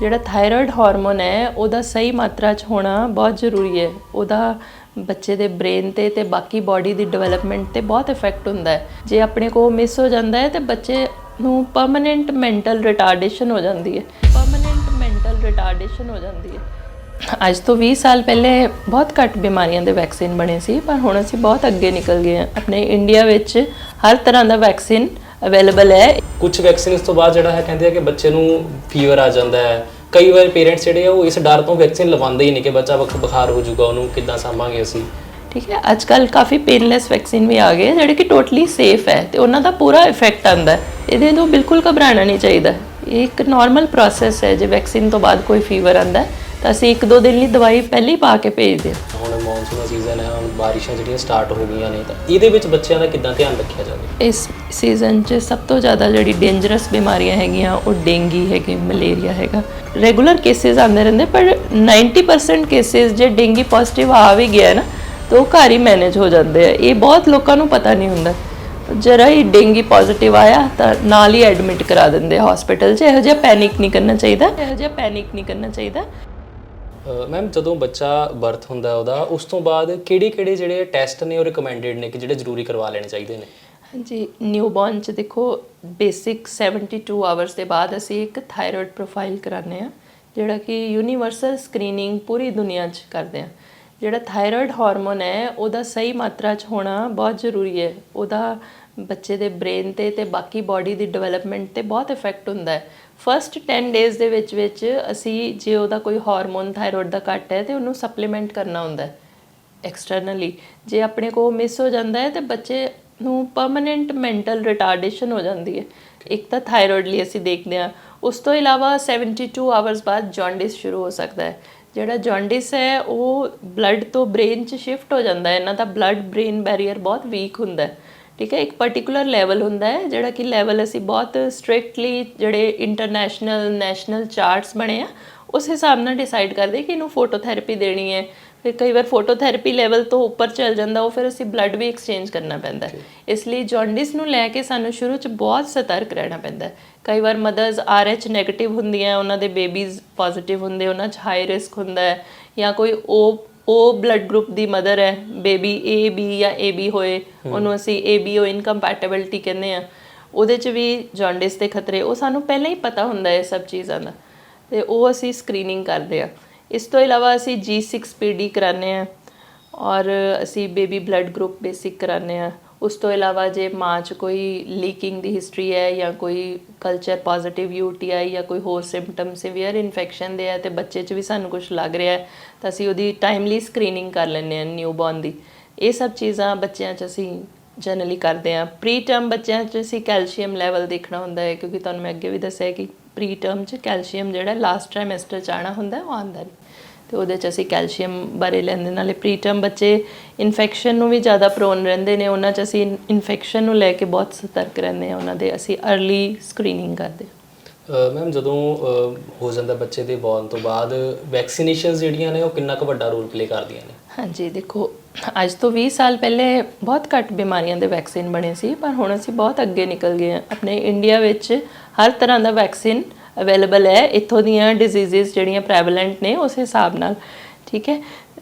ਜਿਹੜਾ thyroid hormone ਹੈ, ਉਹਦਾ ਸਹੀ ਮਾਤਰਾ 'ਚ ਹੋਣਾ ਬਹੁਤ ਜ਼ਰੂਰੀ ਹੈ। ਉਹਦਾ ਬੱਚੇ ਦੇ ਬ੍ਰੇਨ ਤੇ ਤੇ ਬਾਕੀ ਬਾਡੀ ਦੀ ਡਿਵੈਲਪਮੈਂਟ ਤੇ ਬਹੁਤ ਇਫੈਕਟ ਹੁੰਦਾ ਹੈ। ਜੇ ਆਪਣੇ ਕੋ ਮਿਸ ਹੋ ਜਾਂਦਾ ਹੈ, ਤੇ ਬੱਚੇ ਨੂੰ ਪਰਮਨੈਂਟ ਮੈਂਟਲ ਰਿਟਾਰਡੇਸ਼ਨ ਹੋ ਜਾਂਦੀ ਹੈ। ਪਰਮਨੈਂਟ ਮੈਂਟਲ ਰਿਟਾਰਡੇਸ਼ਨ ਹੋ ਜਾਂਦੀ ਹੈ। ਅੱਜ ਤੋਂ 20 ਸਾਲ ਪਹਿਲੇ ਬਹੁਤ ਘੱਟ ਬਿਮਾਰੀਆਂ ਦੇ ਵੈਕਸੀਨ ਬਣੇ ਸੀ, ਪਰ ਹੁਣ ਅਸੀਂ ਬਹੁਤ ਅੱਗੇ ਨਿਕਲ ਗਏ ਹਾਂ। ਆਪਣੇ ਇੰਡੀਆ ਵਿੱਚ ਹਰ ਤਰ੍ਹਾਂ ਦਾ ਵੈਕਸੀਨ ਅਵੇਲੇਬਲ ਹੈ। ਕੁਝ ਵੈਕਸੀਨਸ ਤੋਂ ਬਾਅਦ ਜਿਹੜਾ ਹੈ ਕਹਿੰਦੇ ਆ ਕਿ ਬੱਚੇ ਨੂੰ ਫੀਵਰ ਆ ਜਾਂਦਾ ਹੈ। ਕਈ ਵਾਰ ਪੇਰੈਂਟਸ ਜਿਹੜੇ ਆ ਉਹ ਇਸ ਡਰ ਤੋਂ ਵੈਕਸੀਨ ਲਵਾਉਂਦੇ ਹੀ ਨਹੀਂ ਕਿ ਬੱਚਾ ਬਖ- ਬੁਖਾਰ ਹੋ ਜਾਊਗਾ ਉਹਨੂੰ ਕਿੱਦਾਂ ਸਾਂਭਾਂਗੇ ਅਸੀਂ। ਠੀਕ ਹੈ ਅੱਜ ਕੱਲ ਕਾਫੀ ਪੇਨਲੈਸ ਵੈਕਸੀਨ ਵੀ ਆ ਗਏ ਜਿਹੜੇ ਕਿ ਟੋਟਲੀ ਸੇਫ ਹੈ ਤੇ ਉਹਨਾਂ ਦਾ ਪੂਰਾ ਇਫੈਕਟ ਆਂਦਾ ਇਹਦੇ ਤੋਂ ਬਿਲਕੁਲ ਘਬਰਾਉਣਾ ਨਹੀਂ ਚਾਹੀਦਾ। ਇਹ ਇੱਕ ਨਾਰਮਲ ਪ੍ਰੋਸੈਸ ਹੈ ਜੇ ਵੈਕਸੀਨ ਤੋਂ ਬਾਅਦ ਕੋਈ ਫੀਵਰ ਆਂਦਾ ਤਾਂ ਅਸੀਂ ਇੱਕ ਦੋ ਦਿਨ ਲਈ ਦਵਾਈ ਪਹਿਲੇ ਹੀ ਪਾ ਕੇ ਭੇਜਦੇ ਹਾਂ ਹੁਣ ਮੌਨਸੂਨ ਦਾ ਸੀਜ਼ਨ ਹੈ ਹੁਣ ਬਾਰਿਸ਼ਾਂ ਜਿਹੜੀਆਂ ਸਟਾਰਟ ਹੋ ਗਈਆਂ ਨੇ ਤਾਂ ਇਹਦੇ ਵਿੱਚ ਬੱਚਿਆਂ ਦਾ ਕਿੱਦਾਂ ਧਿਆਨ ਰੱਖਿਆ ਜਾਵੇ? ਇਸ ਸੀਜ਼ਨ 'ਚ ਸਭ ਤੋਂ ਜ਼ਿਆਦਾ ਜਿਹੜੀ ਡੇਂਜਰਸ ਬਿਮਾਰੀਆਂ ਹੈਗੀਆਂ, ਉਹ ਡੇਂਗੀ ਹੈਗੀ ਮਲੇਰੀਆ ਹੈਗਾ। ਰੈਗੂਲਰ ਕੇਸਿਸ ਆਉਂਦੇ ਰਹਿੰਦੇ, ਪਰ 90% ਕੇਸਿਸ ਜੇ ਡੇਂਗੀ ਪੋਜ਼ਿਟਿਵ ਆ ਵੀ ਗਿਆ ਨਾ, ਤਾਂ ਉਹ ਘਰ ਹੀ ਮੈਨੇਜ ਹੋ ਜਾਂਦੇ ਆ। ਇਹ ਬਹੁਤ ਲੋਕਾਂ ਨੂੰ ਪਤਾ ਨਹੀਂ ਹੁੰਦਾ। ਜਰਾ ਹੀ ਡੇਂਗੀ ਪੋਜ਼ਿਟਿਵ ਆਇਆ, ਤਾਂ ਨਾਲ ਹੀ ਐਡਮਿਟ ਕਰਾ ਦਿੰਦੇ ਆ ਹਸਪੀਟਲ 'ਚ। ਇਹੋ ਜਿਹਾ ਪੈਨਿਕ ਨਹੀਂ ਕਰਨਾ ਚਾਹੀਦਾ। ਇਹੋ ਜਿਹਾ ਪੈਨਿਕ ਨਹੀਂ ਕਰਨਾ ਚਾਹੀਦਾ। ਮੈਮ ਜਦੋਂ ਬੱਚਾ ਬਰਥ ਹੁੰਦਾ ਉਹਦਾ, ਉਸ ਤੋਂ ਬਾਅਦ ਕਿਹੜੇ ਕਿਹੜੇ ਜਿਹੜੇ ਟੈਸਟ ਨੇ ਉਹ ਰეკਮੈਂਡਡ ਨੇ ਕਿ ਜਿਹੜੇ ਜ਼ਰੂਰੀ ਕਰਵਾ ਲੈਣੇ ਚਾਹੀਦੇ ਨੇ? ਹਾਂਜੀ ਨਿਊਬੋਰਨ ਚ ਦੇਖੋ ਬੇਸਿਕ 72 ਆਵਰਸ ਦੇ ਬਾਅਦ ਅਸੀਂ ਇੱਕ ਥਾਇਰੋਇਡ ਪ੍ਰੋਫਾਈਲ ਕਰਾਉਂਦੇ ਆ ਜਿਹੜਾ ਕਿ ਯੂਨੀਵਰਸਲ ਸਕਰੀਨਿੰਗ ਪੂਰੀ ਦੁਨੀਆ 'ਚ ਕਰਦੇ ਆ ਜਿਹੜਾ ਥਾਇਰੋਇਡ ਹਾਰਮੋਨ ਹੈ, ਉਹਦਾ ਸਹੀ ਮਾਤਰਾ 'ਚ ਹੋਣਾ ਬਹੁਤ ਜ਼ਰੂਰੀ ਹੈ। ਉਹਦਾ ਬੱਚੇ ਦੇ ਬ੍ਰੇਨ ਤੇ ਤੇ ਬਾਕੀ ਬਾਡੀ ਦੀ ਡਿਵੈਲਪਮੈਂਟ ਤੇ ਬਹੁਤ ਇਫੈਕਟ ਹੁੰਦਾ ਹੈ। ਫਰਸਟ 10 ਡੇਜ਼ ਦੇ ਵਿੱਚ ਵਿੱਚ ਅਸੀਂ ਜੇ ਉਹਦਾ ਕੋਈ ਹਾਰਮੋਨ ਥਾਇਰੋਇਡ ਦਾ ਘੱਟ ਹੈ, ਤੇ ਉਹਨੂੰ ਸਪਲੀਮੈਂਟ ਕਰਨਾ ਹੁੰਦਾ ਹੈ ਐਕਸਟਰਨਲੀ ਜੇ ਆਪਣੇ ਕੋ ਮਿਸ ਹੋ ਜਾਂਦਾ ਹੈ, ਤੇ ਬੱਚੇ ਨੂੰ ਪਰਮਨੈਂਟ ਮੈਂਟਲ ਰਿਟਾਰਡੇਸ਼ਨ ਹੋ ਜਾਂਦੀ ਹੈ। ਇੱਕ ਤਾਂ ਥਾਇਰੋਇਡ ਲਈ ਅਸੀਂ ਦੇਖਦੇ ਹਾਂ। ਉਸ ਤੋਂ ਇਲਾਵਾ 72 ਆਵਰਸ ਬਾਅਦ ਜੌਂਡਿਸ ਸ਼ੁਰੂ ਹੋ ਸਕਦਾ ਹੈ। ਜਿਹੜਾ ਜੌਂਡਿਸ ਹੈ, ਉਹ ਬਲੱਡ ਤੋਂ ਬ੍ਰੇਨ 'ਚ ਸ਼ਿਫਟ ਹੋ ਜਾਂਦਾ ਹੈ। ਇਹਨਾਂ ਦਾ ਬਲੱਡ ਬ੍ਰੇਨ ਬੈਰੀਅਰ ਬਹੁਤ ਵੀਕ ਹੁੰਦਾ ਹੈ। ਠੀਕ ਹੈ, ਇੱਕ ਪਾਰਟਿਕੂਲਰ ਲੈਵਲ ਹੁੰਦਾ ਹੈ, ਜਿਹੜਾ ਕਿ ਲੈਵਲ ਅਸੀਂ ਬਹੁਤ ਸਟ੍ਰਿਕਟਲੀ ਜਿਹੜੇ ਇੰਟਰਨੈਸ਼ਨਲ ਨੈਸ਼ਨਲ ਚਾਰਟਸ ਬਣੇ ਆ, ਉਸ ਹਿਸਾਬ ਨਾਲ ਡਿਸਾਈਡ ਕਰਦੇ ਕਿ ਇਹਨੂੰ ਫੋਟੋਥੈਰੇਪੀ ਦੇਣੀ ਹੈ। ਫਿਰ ਕਈ ਵਾਰ ਫੋਟੋਥੈਰੇਪੀ ਲੈਵਲ ਤੋਂ ਉੱਪਰ ਚੱਲ ਜਾਂਦਾ ਉਹ ਫਿਰ ਅਸੀਂ ਬਲੱਡ ਵੀ ਐਕਸਚੇਂਜ ਕਰਨਾ ਪੈਂਦਾ ਇਸ ਲਈ ਜੌਂਡਿਸ ਨੂੰ ਲੈ ਕੇ ਸਾਨੂੰ ਸ਼ੁਰੂ 'ਚ ਬਹੁਤ ਸਤਰਕ ਰਹਿਣਾ ਪੈਂਦਾ ਕਈ ਵਾਰ ਮਦਰਸ RH ਨੈਗੇਟਿਵ ਹੁੰਦੀਆਂ ਉਹਨਾਂ ਦੇ ਬੇਬੀਜ਼ ਪੋਜ਼ਿਟਿਵ ਹੁੰਦੇ ਉਹਨਾਂ 'ਚ ਹਾਈ ਰਿਸਕ ਹੁੰਦਾ ਹੈ ਜਾਂ ਕੋਈ O ਉਹ ਬਲੱਡ ਗਰੁੱਪ ਦੀ ਮਦਰ ਹੈ ਬੇਬੀ A B ਜਾਂ AB ਹੋਏ ਉਹਨੂੰ ਅਸੀਂ ABO ਇਨਕੰਪੈਟੀਬਿਲਟੀ ਕਹਿੰਦੇ ਆ ਉਹਦੇ 'ਚ ਵੀ ਜੌਂਡਿਸ ਦੇ ਖਤਰੇ ਉਹ ਸਾਨੂੰ ਪਹਿਲਾਂ ਹੀ ਪਤਾ ਹੁੰਦਾ ਹੈ ਸਭ ਚੀਜ਼ਾਂ ਦਾ। ਤੇ ਉਹ ਅਸੀਂ ਸਕਰੀਨਿੰਗ ਕਰਦੇ ਆ ਇਸ ਤੋਂ ਇਲਾਵਾ ਅਸੀਂ G6PD ਕਰਾਉਂਦੇ ਆ ਔਰ ਅਸੀਂ ਬੇਬੀ ਬਲੱਡ ਗਰੁੱਪ ਬੇਸਿਕ ਕਰਾਉਂਦੇ ਆ ਉਸ ਤੋਂ ਇਲਾਵਾ ਜੇ ਮਾਂ 'ਚ ਕੋਈ ਲੀਕਿੰਗ ਦੀ ਹਿਸਟਰੀ ਹੈ ਜਾਂ ਕੋਈ ਕਲਚਰ ਪੋਜ਼ਿਟਿਵ UTI ਜਾਂ ਕੋਈ ਹੋਰ ਸਿੰਪਟਮ ਸਿਵੀਅਰ ਇਨਫੈਕਸ਼ਨ ਦੇ ਹੈ ਤੇ ਬੱਚੇ 'ਚ ਵੀ ਸਾਨੂੰ ਕੁਝ ਲੱਗ ਰਿਹਾ ਹੈ, ਤਾਂ ਅਸੀਂ ਉਹਦੀ ਟਾਈਮਲੀ ਸਕਰੀਨਿੰਗ ਕਰ ਲੈਂਦੇ ਆ ਨਿਊਬੋਰਨ ਦੀ। ਇਹ ਸਭ ਚੀਜ਼ਾਂ ਬੱਚਿਆਂ 'ਚ ਅਸੀਂ ਜਨਰਲੀ ਕਰਦੇ ਆ ਪ੍ਰੀ ਟਰਮ ਬੱਚਿਆਂ 'ਚ ਅਸੀਂ ਕੈਲਸ਼ੀਅਮ ਲੈਵਲ ਦੇਖਣਾ ਹੁੰਦਾ ਹੈ, ਕਿਉਂਕਿ ਤੁਹਾਨੂੰ ਮੈਂ ਅੱਗੇ ਵੀ ਦੱਸਿਆ ਕਿ ਪ੍ਰੀ ਟਰਮ 'ਚ ਕੈਲਸ਼ੀਅਮ ਜਿਹੜਾ ਲਾਸਟ ਟ੍ਰਾਈਮੈਸਟਰ 'ਚ ਆਉਣਾ ਹੁੰਦਾ ਉਹ ਆਉਂਦਾ ਨਹੀਂ ਤੇ ਉਹਦੇ 'ਚ ਅਸੀਂ ਕੈਲਸ਼ੀਅਮ ਬਾਰੇ ਲੈਂਦੇ ਨਾਲੇ ਪ੍ਰੀ ਟਰਮ ਬੱਚੇ ਇਨਫੈਕਸ਼ਨ ਨੂੰ ਵੀ ਜ਼ਿਆਦਾ ਪ੍ਰੋਨ ਰਹਿੰਦੇ ਨੇ ਉਹਨਾਂ 'ਚ ਅਸੀਂ ਇਨਫੈਕਸ਼ਨ ਨੂੰ ਲੈ ਕੇ ਬਹੁਤ ਸਤਰਕ ਰਹਿੰਦੇ ਆ ਉਹਨਾਂ ਦੇ ਅਸੀਂ अर्ਲੀ ਸਕਰੀਨਿੰਗ ਕਰਦੇ ਮੈਮ ਜਦੋਂ ਹੋ ਜਾਂਦਾ ਬੱਚੇ ਦੇ ਬੌਰਨ ਤੋਂ ਬਾਅਦ ਵੈਕਸੀਨੇਸ਼ਨਸ ਜਿਹੜੀਆਂ ਨੇ ਉਹ ਕਿੰਨਾ ਕੁ ਵੱਡਾ ਰੋਲ ਪਲੇ ਕਰਦੀਆਂ ਨੇ? ਹਾਂਜੀ ਦੇਖੋ ਅੱਜ ਤੋਂ 20 ਸਾਲ ਪਹਿਲੇ ਬਹੁਤ ਘੱਟ ਬਿਮਾਰੀਆਂ ਦੇ ਵੈਕਸੀਨ ਬਣੇ ਸੀ ਪਰ ਹੁਣ ਅਸੀਂ ਬਹੁਤ ਅੱਗੇ ਨਿਕਲ ਗਏ ਹਾਂ। ਆਪਣੇ ਇੰਡੀਆ ਵਿੱਚ ਹਰ ਤਰ੍ਹਾਂ ਦਾ ਵੈਕਸੀਨ ਅਵੇਲੇਬਲ ਹੈ। ਇੱਥੋਂ ਦੀਆਂ ਡਿਜ਼ੀਜ਼ਸ ਜਿਹੜੀਆਂ ਪ੍ਰੈਵਲੈਂਟ ਨੇ, ਉਸ ਹਿਸਾਬ ਨਾਲ, ਠੀਕ ਹੈ?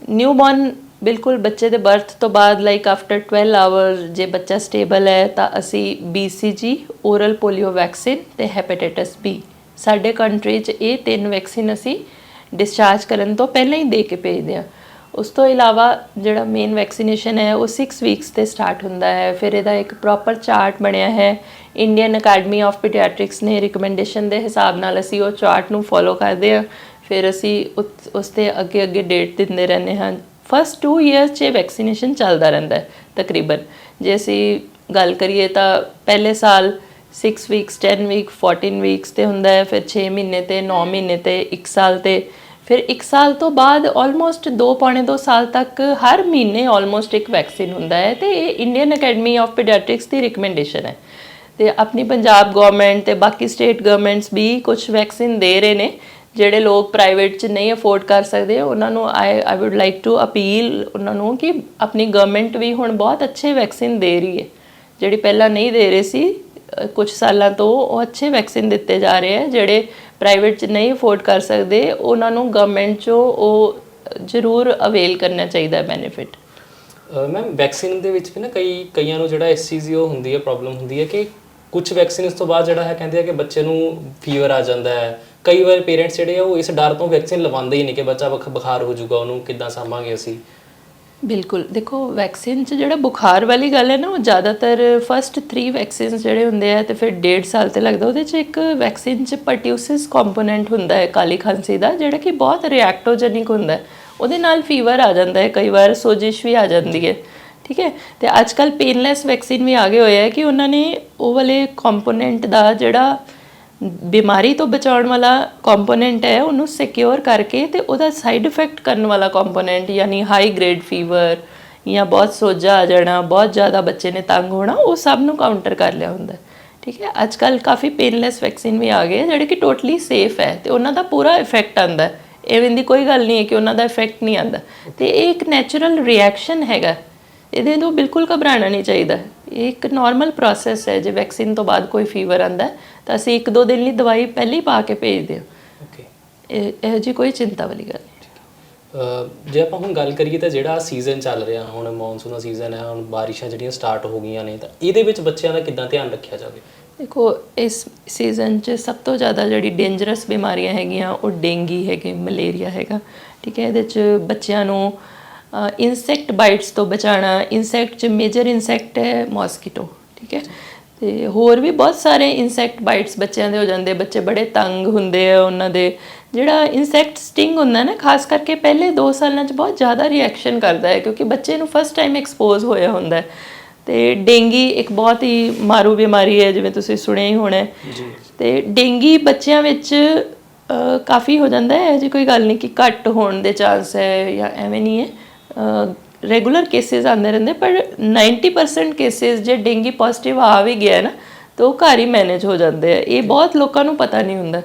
ਨਿਊਬੋਰਨ ਬਿਲਕੁਲ ਬੱਚੇ ਦੇ ਬਰਥ ਤੋਂ ਬਾਅਦ ਲਾਈਕ ਆਫਟਰ 12 ਆਵਰ ਜੇ ਬੱਚਾ ਸਟੇਬਲ ਹੈ, ਤਾਂ ਅਸੀਂ BCG ਓਰਲ ਪੋਲੀਓ ਵੈਕਸੀਨ ਤੇ ਹੈਪੇਟਾਈਟਸ B ਸਾਡੇ ਕੰਟਰੀ 'ਚ ਇਹ ਤਿੰਨ ਵੈਕਸੀਨ ਅਸੀਂ ਡਿਸਚਾਰਜ ਕਰਨ ਤੋਂ ਪਹਿਲਾਂ ਹੀ ਦੇ ਕੇ ਭੇਜਦੇ ਹਾਂ। ਉਸ ਤੋਂ ਇਲਾਵਾ ਜਿਹੜਾ ਮੇਨ ਵੈਕਸੀਨੇਸ਼ਨ ਹੈ, ਉਹ 6 ਵੀਕਸ ਤੇ ਸਟਾਰਟ ਹੁੰਦਾ ਹੈ। ਫਿਰ ਇਹਦਾ ਇੱਕ ਪ੍ਰੋਪਰ ਚਾਰਟ ਬਣਿਆ ਹੈ। ਇੰਡੀਅਨ ਅਕੈਡਮੀ ਆਫ ਪੀਡੀਆਟ੍ਰਿਕਸ ਨੇ ਰეკਮੈਂਡੇਸ਼ਨ ਦੇ ਹਿਸਾਬ ਨਾਲ ਅਸੀਂ ਉਹ ਚਾਰਟ ਨੂੰ ਫੋਲੋ ਕਰਦੇ ਹਾਂ। ਫਿਰ ਅਸੀਂ ਉਸ- ਉਸ ਤੇ ਅੱਗੇ ਅੱਗੇ ਡੇਟ ਦਿੰਦੇ ਰਹਿੰਦੇ ਹਾਂ। ਫਸਟ 2 ਇਅਰਸ 'ਚ ਵੈਕਸੀਨੇਸ਼ਨ ਚੱਲਦਾ ਰਹਿੰਦਾ ਹੈ, ਤਕਰੀਬਨ। ਜੇ ਅਸੀਂ ਗੱਲ ਕਰੀਏ ਤਾਂ ਪਹਿਲੇ ਸਾਲ 6 ਵੀਕਸ 10 ਵੀਕ 14 ਵੀਕਸ ਤੇ ਹੁੰਦਾ ਹੈ। ਫਿਰ 6 ਮਹੀਨੇ ਤੇ 9 ਮਹੀਨੇ ਤੇ 1 ਸਾਲ ਤੇ ਫਿਰ 1 ਸਾਲ ਤੋਂ ਬਾਅਦ ਆਲਮੋਸਟ 2 ਪੌਣੇ 2 ਸਾਲ ਤੱਕ ਹਰ ਮਹੀਨੇ ਆਲਮੋਸਟ ਇੱਕ ਵੈਕਸੀਨ ਹੁੰਦਾ ਹੈ ਤੇ ਇਹ ਇੰਡੀਅਨ ਅਕੈਡਮੀ ਆਫ ਪੀਡੀਆਟ੍ਰਿਕਸ ਦੀ ਰეკਮੈਂਡੇਸ਼ਨ ਹੈ। ਤੇ ਆਪਣੀ ਪੰਜਾਬ ਗਵਰਨਮੈਂਟ ਤੇ ਬਾਕੀ ਸਟੇਟ ਗਵਰਨਮੈਂਟਸ ਵੀ ਕੁਝ ਵੈਕਸੀਨ ਦੇ ਰਹੇ ਨੇ, ਜਿਹੜੇ ਲੋਕ ਪ੍ਰਾਈਵੇਟ 'ਚ ਨਹੀਂ ਅਫੋਰਡ ਕਰ ਸਕਦੇ, ਉਹਨਾਂ ਨੂੰ I I would like to appeal ਉਹਨਾਂ ਨੂੰ ਕਿ ਆਪਣੀ ਗਵਰਨਮੈਂਟ ਵੀ ਹੁਣ ਬਹੁਤ ਅੱਛੇ ਵੈਕਸੀਨ ਦੇ ਰਹੀ ਹੈ। ਜਿਹੜੀ ਪਹਿਲਾਂ ਨਹੀਂ ਦੇ ਰਹੀ ਸੀ ਕੁਝ ਸਾਲਾਂ ਤੋਂ ਉਹ ਅੱਛੇ ਵੈਕਸੀਨ ਦਿੱਤੇ ਜਾ ਰਹੇ ਹੈ, ਜਿਹੜੇ ਪ੍ਰਾਈਵੇਟ 'ਚ ਨਹੀਂ ਅਫੋਰਡ ਕਰ ਸਕਦੇ, ਉਹਨਾਂ ਨੂੰ ਗਵਰਨਮੈਂਟ 'ਚੋਂ ਉਹ ਜ਼ਰੂਰ ਅਵੇਲ ਕਰਨਾ ਚਾਹੀਦਾ ਹੈ ਬੈਨੀਫਿਟ ਮੈਮ ਵੈਕਸੀਨ ਦੇ ਵਿੱਚ ਵੀ ਨਾ ਕਈ, ਕਈਆਂ ਨੂੰ ਜਿਹੜਾ ਇਸ ਚੀਜ਼ ਹੁੰਦੀ ਹੈ ਪ੍ਰੋਬਲਮ ਹੁੰਦੀ ਹੈ ਕਿ ਕੁਝ ਵੈਕਸੀਨ ਇਸ ਤੋਂ ਬਾਅਦ ਜਿਹੜਾ ਹੈ, ਕਹਿੰਦੇ ਆ ਕਿ ਬੱਚੇ ਨੂੰ ਫੀਵਰ ਆ ਜਾਂਦਾ ਹੈ। ਕਈ ਵਾਰ ਪੇਰੈਂਟਸ ਜਿਹੜੇ ਆ, ਉਹ ਇਸ ਡਰ ਤੋਂ ਵੈਕਸੀਨ ਲਵਾਉਂਦੇ ਹੀ ਨਹੀਂ ਕਿ ਬੱਚਾ ਬੁਖ- ਬੁਖਾਰ ਹੋ ਜਾਊਗਾ ਉਹਨੂੰ, ਕਿੱਦਾਂ ਸਾਂਭਾਂਗੇ ਅਸੀਂ। ਬਿਲਕੁਲ। ਦੇਖੋ ਵੈਕਸੀਨ 'ਚ ਜਿਹੜਾ ਬੁਖਾਰ ਵਾਲੀ ਗੱਲ ਹੈ ਨਾ, ਉਹ ਜ਼ਿਆਦਾਤਰ ਫਰਸਟ 3 ਵੈਕਸੀਨਸ ਜਿਹੜੇ ਹੁੰਦੇ ਆ ਤੇ ਫਿਰ 1.5 ਸਾਲ ਤੇ ਲੱਗਦਾ। ਉਹਦੇ 'ਚ ਇੱਕ ਵੈਕਸੀਨ 'ਚ ਪਰਟਿਊਸਿਸ ਕੰਪੋਨੈਂਟ ਹੁੰਦਾ ਹੈ, ਕਾਲੀ ਖਾਂਸੀ ਦਾ, ਜਿਹੜਾ ਕਿ ਬਹੁਤ ਰਿਐਕਟੋਜੈਨਿਕ ਹੁੰਦਾ ਹੈ। ਉਹਦੇ ਨਾਲ ਫੀਵਰ ਆ ਜਾਂਦਾ ਹੈ, ਕਈ ਵਾਰ ਸੋਜਿਸ਼ ਵੀ ਆ ਜਾਂਦੀ ਹੈ। ਠੀਕ ਹੈ? ਤੇ ਅੱਜ ਕੱਲ ਪੇਨਲੈਸ ਵੈਕਸੀਨ ਵੀ ਆ ਗਏ ਹੋਏ ਆ ਕਿ ਉਹਨਾਂ ਨੇ ਉਹ ਵਾਲੇ ਕੰਪੋਨੈਂਟ ਦਾ ਜਿਹੜਾ ਬਿਮਾਰੀ ਤੋਂ ਬਚਾਉਣ ਵਾਲਾ ਕੰਪੋਨੈਂਟ ਹੈ, ਉਹਨੂੰ ਸਿਕਿਉਰ ਕਰਕੇ ਤੇ ਉਹਦਾ ਸਾਈਡ ਇਫੈਕਟ ਕਰਨ ਵਾਲਾ ਕੰਪੋਨੈਂਟ ਯਾਨੀ ਹਾਈ ਗ੍ਰੇਡ ਫੀਵਰ ਜਾਂ ਬਹੁਤ ਸੋਜਾ ਆ ਜਾਣਾ, ਬਹੁਤ ਜ਼ਿਆਦਾ ਬੱਚੇ ਨੇ ਤੰਗ ਹੋਣਾ, ਉਹ ਸਭ ਨੂੰ ਕਾਊਂਟਰ ਕਰ ਲਿਆ ਹੁੰਦਾ। ਠੀਕ ਹੈ ਅੱਜ ਕੱਲ ਕਾਫੀ ਪੇਨਲੈਸ ਵੈਕਸੀਨ ਵੀ ਆ ਗਏ ਜਿਹੜੇ ਕਿ ਟੋਟਲੀ ਸੇਫ ਹੈ ਤੇ ਉਹਨਾਂ ਦਾ ਪੂਰਾ ਇਫੈਕਟ ਆਂਦਾ ਹੈ। ਐਵੇਂ ਦੀ ਕੋਈ ਗੱਲ ਨਹੀਂ ਹੈ ਕਿ ਉਹਨਾਂ ਦਾ ਇਫੈਕਟ ਨਹੀਂ ਆਂਦਾ ਤੇ ਇਹ ਇੱਕ ਨੈਚੁਰਲ ਰਿਐਕਸ਼ਨ ਹੈਗਾ। ਇਹਦੇ ਤੋਂ ਬਿਲਕੁਲ ਘਬਰਾਉਣਾ ਨਹੀਂ ਚਾਹੀਦਾ। ਇਹ ਇੱਕ ਨਾਰਮਲ ਪ੍ਰੋਸੈਸ ਹੈ ਜੇ ਵੈਕਸੀਨ ਤੋਂ ਬਾਅਦ ਕੋਈ ਫੀਵਰ ਆਂਦਾ ਤਾਂ ਅਸੀਂ ਇੱਕ ਦੋ ਦਿਨ ਲਈ ਦਵਾਈ ਪਹਿਲੇ ਪਾ ਕੇ ਭੇਜਦੇ ਹਾਂ। ਓਕੇ ਇਹ ਇਹੋ ਜੀ ਕੋਈ ਚਿੰਤਾ ਵਾਲੀ ਗੱਲ ਨਹੀਂ। ਜੇ ਆਪਾਂ ਹੁਣ ਗੱਲ ਕਰੀਏ ਤਾਂ ਜਿਹੜਾ ਸੀਜ਼ਨ ਚੱਲ ਰਿਹਾ ਹੁਣ ਮੌਨਸੂਨ ਦਾ ਸੀਜ਼ਨ ਹੈ ਹੁਣ ਬਾਰਿਸ਼ਾਂ ਜਿਹੜੀਆਂ ਸਟਾਰਟ ਹੋ ਗਈਆਂ ਨੇ ਤਾਂ ਇਹਦੇ ਵਿੱਚ ਬੱਚਿਆਂ ਦਾ ਕਿੱਦਾਂ ਧਿਆਨ ਰੱਖਿਆ ਜਾਵੇ? ਦੇਖੋ ਇਸ ਸੀਜ਼ਨ 'ਚ ਸਭ ਤੋਂ ਜ਼ਿਆਦਾ ਜਿਹੜੀ ਡੇਂਜਰਸ ਬਿਮਾਰੀਆਂ ਹੈਗੀਆਂ ਉਹ ਡੇਂਗੀ ਹੈਗੇ ਮਲੇਰੀਆ ਹੈਗਾ। ਠੀਕ ਹੈ ਇਹਦੇ 'ਚ ਬੱਚਿਆਂ ਨੂੰ ਇਨਸੈਕਟ ਬਾਈਟਸ ਤੋਂ ਬਚਾਉਣਾ ਇਨਸੈਕਟ 'ਚ ਮੇਜਰ ਇਨਸੈਕਟ ਹੈ ਮੋਸਕੀਟੋ ਠੀਕ ਹੈ? ਤੇ ਹੋਰ ਵੀ ਬਹੁਤ ਸਾਰੇ ਇਨਸੈਕਟ ਬਾਈਟਸ ਬੱਚਿਆਂ ਦੇ ਹੋ ਜਾਂਦੇ ਬੱਚੇ ਬੜੇ ਤੰਗ ਹੁੰਦੇ ਆ ਉਹਨਾਂ ਦੇ। ਜਿਹੜਾ ਇਨਸੈਕਟ ਸਟਿੰਗ ਹੁੰਦਾ ਨਾ ਖਾਸ ਕਰਕੇ ਪਹਿਲੇ 2 ਸਾਲਾਂ 'ਚ ਬਹੁਤ ਜ਼ਿਆਦਾ ਰਿਐਕਸ਼ਨ ਕਰਦਾ ਹੈ ਕਿਉਂਕਿ ਬੱਚੇ ਨੂੰ ਫਸਟ ਟਾਈਮ ਐਕਸਪੋਜ਼ ਹੋਇਆ ਹੁੰਦਾ ਹੈ। ਤੇ ਡੇਂਗੀ ਇੱਕ ਬਹੁਤ ਹੀ ਮਾਰੂ ਬਿਮਾਰੀ ਹੈ ਜਿਵੇਂ ਤੁਸੀਂ ਸੁਣਿਆ ਹੀ ਹੋਣਾ। ਜੀ। ਤੇ ਡੇਂਗੀ ਬੱਚਿਆਂ ਵਿੱਚ ਕਾਫੀ ਹੋ ਜਾਂਦਾ ਹੈ ਜੀ ਕੋਈ ਗੱਲ ਨਹੀਂ ਕਿ ਘੱਟ ਹੋਣ ਦੇ ਚਾਂਸ ਹੈ ਜਾਂ ਐਵੇਂ ਨਹੀਂ ਹੈ। ਰੈਗੂਲਰ ਕੇਸਿਸ ਆਉਂਦੇ ਰਹਿੰਦੇ, ਪਰ 90% ਕੇਸਿਸ ਜੇ ਡੇਂਗੀ ਪੋਜ਼ਿਟਿਵ ਆ ਵੀ ਗਿਆ ਨਾ, ਤਾਂ ਉਹ ਘਰ ਹੀ ਮੈਨੇਜ ਹੋ ਜਾਂਦੇ ਆ। ਇਹ ਬਹੁਤ ਲੋਕਾਂ ਨੂੰ ਪਤਾ ਨਹੀਂ ਹੁੰਦਾ।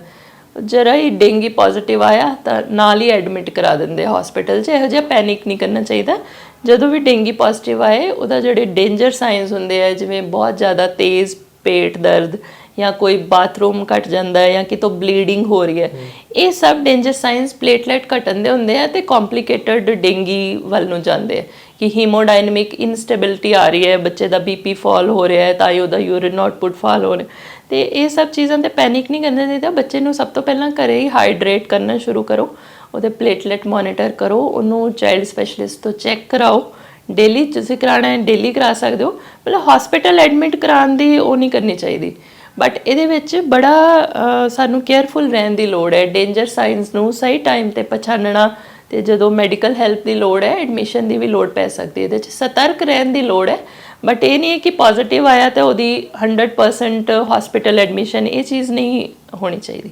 ਜਰਾ ਹੀ ਡੇਂਗੀ ਪੋਜ਼ਿਟਿਵ ਆਇਆ, ਤਾਂ ਨਾਲ ਹੀ ਐਡਮਿਟ ਕਰਾ ਦਿੰਦੇ ਆ ਹਸਪੀਟਲ 'ਚ। ਇਹੋ ਜਿਹਾ ਪੈਨਿਕ ਨਹੀਂ ਕਰਨਾ ਚਾਹੀਦਾ। ਜਦੋਂ ਵੀ ਡੇਂਗੀ ਪੋਜ਼ਿਟਿਵ ਆਏ, ਉਹਦਾ ਜਿਹੜੇ ਡੇਂਜਰ ਸਾਈਨਸ ਹੁੰਦੇ ਆ, ਜਿਵੇਂ ਬਹੁਤ ਜ਼ਿਆਦਾ ਤੇਜ਼ ਪੇਟ ਦਰਦ ਜਾਂ ਕੋਈ ਬਾਥਰੂਮ ਘਟ ਜਾਂਦਾ ਹੈ ਜਾਂ ਕਿਤੋਂ ਬਲੀਡਿੰਗ ਹੋ ਰਹੀ ਹੈ। ਇਹ ਸਭ ਡੇਂਜਰ ਸਾਈਨਸ ਪਲੇਟਲੈਟ ਘਟਣ ਦੇ ਹੁੰਦੇ ਆ ਤੇ ਕੰਪਲਿਕੇਟਡ ਡੇਂਗੀ ਵੱਲ ਨੂੰ ਜਾਂਦੇ ਆ। ਕਿ ਹੀਮੋਡਾਇਨਾਮਿਕ ਇਨਸਟੇਬਿਲਿਟੀ ਆ ਰਹੀ ਹੈ ਬੱਚੇ ਦਾ ਬੀਪੀ ਫਾਲ ਹੋ ਰਿਹਾ ਹੈ ਤਾਂ ਹੀ ਉਹਦਾ ਯੂਰਿਨ ਆਊਟਪੁੱਟ ਫਾਲ ਹੋ ਰਿਹਾ ਤੇ ਇਹ ਸਭ ਚੀਜ਼ਾਂ ਤੇ ਪੈਨਿਕ ਨਹੀਂ ਕਰਨਾ ਚਾਹੀਦਾ ਬੱਚੇ ਨੂੰ ਸਭ ਤੋਂ ਪਹਿਲਾਂ ਘਰੇ ਹੀ ਹਾਈਡਰੇਟ ਕਰਨਾ ਸ਼ੁਰੂ ਕਰੋ। ਉਹਦੇ ਪਲੇਟਲੈਟ ਮੋਨੀਟਰ ਕਰੋ ਉਹਨੂੰ ਚਾਈਲਡ ਸਪੈਸ਼ਲਿਸਟ ਤੋਂ ਚੈੱਕ ਕਰਾਓ। ਡੇਲੀ ਤੁਸੀਂ ਕਰਾਣਾ ਹੈ ਡੇਲੀ ਕਰਾ ਸਕਦੇ ਹੋ। ਮਤਲਬ ਹਸਪੀਟਲ ਐਡਮਿਟ ਕਰਾਉਣ ਦੀ ਉਹ ਨਹੀਂ ਕਰਨੀ ਚਾਹੀਦੀ। ਬਟ ਇਹਦੇ ਵਿੱਚ ਬੜਾ ਸਾਨੂੰ ਕੇਅਰਫੁਲ ਰਹਿਣ ਦੀ ਲੋੜ ਹੈ। ਡੇਂਜਰ ਸਾਈਨਸ ਨੂੰ ਸਹੀ ਟਾਈਮ ਤੇ ਪਛਾਣਨਾ ਤੇ ਜਦੋਂ ਮੈਡੀਕਲ ਹੈਲਪ ਦੀ ਲੋੜ ਹੈ ਐਡਮਿਸ਼ਨ ਦੀ ਵੀ ਲੋੜ ਪੈ ਸਕਦੀ ਹੈ। ਇਹਦੇ ਵਿੱਚ ਸਤਰਕ ਰਹਿਣ ਦੀ ਲੋੜ ਹੈ। ਬਟ ਇਹ ਨਹੀਂ ਹੈ ਕਿ ਪੋਜ਼ਿਟਿਵ ਆਇਆ ਤਾਂ ਉਹਦੀ 100% ਹਸਪੀਟਲ ਐਡਮਿਸ਼ਨ ਇਹ ਚੀਜ਼ ਨਹੀਂ ਹੋਣੀ ਚਾਹੀਦੀ।